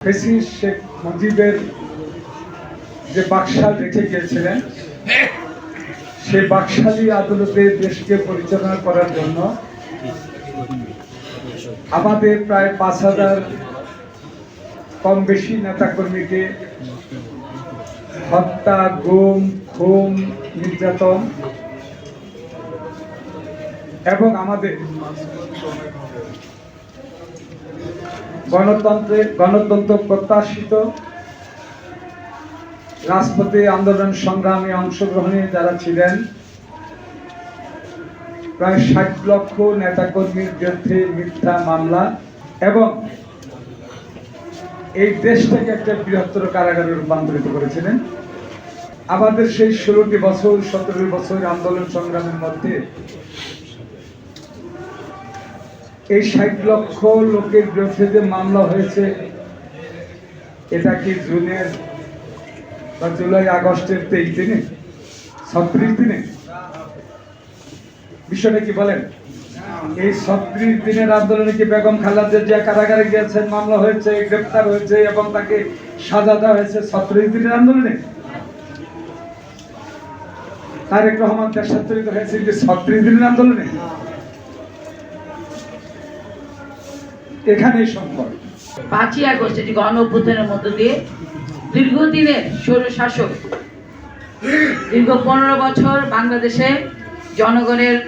President Sheikh মুজিবের যে বাকশাল রেখে গিয়েছিলেন, সেই বাকশালী আদালতে দেশকে পরিচালনা করার জন্য আমাদের প্রায় পাঁচ হাজার কম বেশি নেতাকর্মীকে হত্যা, গুম, খুন, নির্যাতন এবং আমাদের গণতন্ত্রে, গণতন্ত্র প্রত্যাশিত। রাজপথে আন্দোলন সংগ্রামে অংশগ্রহণে যারা ছিলেন, প্রায় ষাট লক্ষ নেতাকর্মীর বিরুদ্ধে মিথ্যা মামলা এবং এই দেশটাকে একটা বৃহত্তর কারাগারে রূপান্তরিত করেছিলেন। আমাদের সেই ষোলোটি বছর সতেরো বছর আন্দোলন সংগ্রামের মধ্যে এই ষাট লক্ষ লোকের বিরুদ্ধে যে মামলা হয়েছে, এটা কি জুনের বা জুলাই আগস্টের তেইশ দিনে? ছত্রিশ দিনে? বিষয়টা কি বলেন? এই ছত্রিশ দিনের আন্দোলনে কি বেগম খালেদা যে কারাগারে গিয়েছেন, মামলা হয়েছে, গ্রেপ্তার হয়েছে এবং তাকে সাজা দেওয়া হয়েছে ছত্রিশ দিনের আন্দোলনে? তারেক রহমান দেশান্তরিত হয়েছে যে ছত্রিশ দিনের আন্দোলনে? এখানেই সম্ভব। পাঁচই আগস্ট এটি গণ অভ্যুত্থানের মধ্য দিয়ে দীর্ঘদিনের স্বৈর শাসক দীর্ঘ পনেরো বছর বাংলাদেশে জনগণের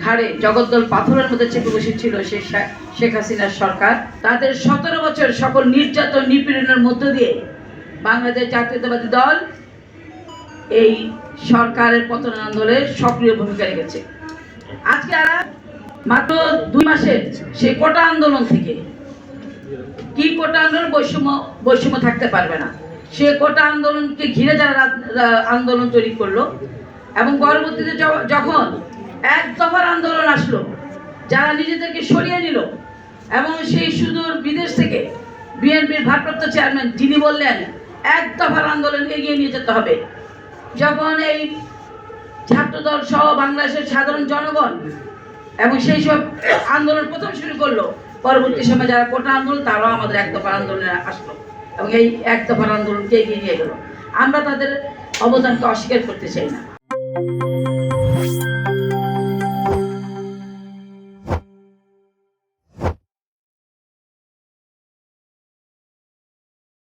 ঘাড়ে জগদ্দল পাথরের মধ্যে চেপে বসেছিল শা- শেখ হাসিনার সরকার। তাদের সতেরো বছর সকল নির্যাতন নিপীড়নের মধ্য দিয়ে বাংলাদেশ জাতীয়তাবাদী দল এই সরকারের পতন আন্দোলনে সক্রিয় ভূমিকা রেখেছে। আজকে আর মাত্র দুই মাসের সেই কোটা আন্দোলন থেকে। কি কোটা আন্দোলন? বৈষম্য বৈষম্য থাকতে পারবে না। সে কোটা আন্দোলনকে ঘিরে যারা আন্দোলন তৈরি করল এবং পরবর্তীতে যখন এক দফার আন্দোলন আসলো, যারা নিজেদেরকে সরিয়ে নিল এবং সেই সুদূর বিদেশ থেকে বিএনপির ভারপ্রাপ্ত চেয়ারম্যান, যিনি বললেন, এক দফার আন্দোলন এগিয়ে নিয়ে যেতে হবে। যখন এই ছাত্রদল সহ বাংলাদেশের সাধারণ জনগণ এবং সেই সব আন্দোলন প্রথম শুরু করল। পরবর্তী সময় যারা কোটা আন্দোলন, তারাও আমাদের এক দফার আন্দোলনে আসলো এবং এই এক দফার আন্দোলনকে এগিয়ে নিয়ে গেলো। আমরা তাদের অবদানকে অস্বীকার করতে চাই না।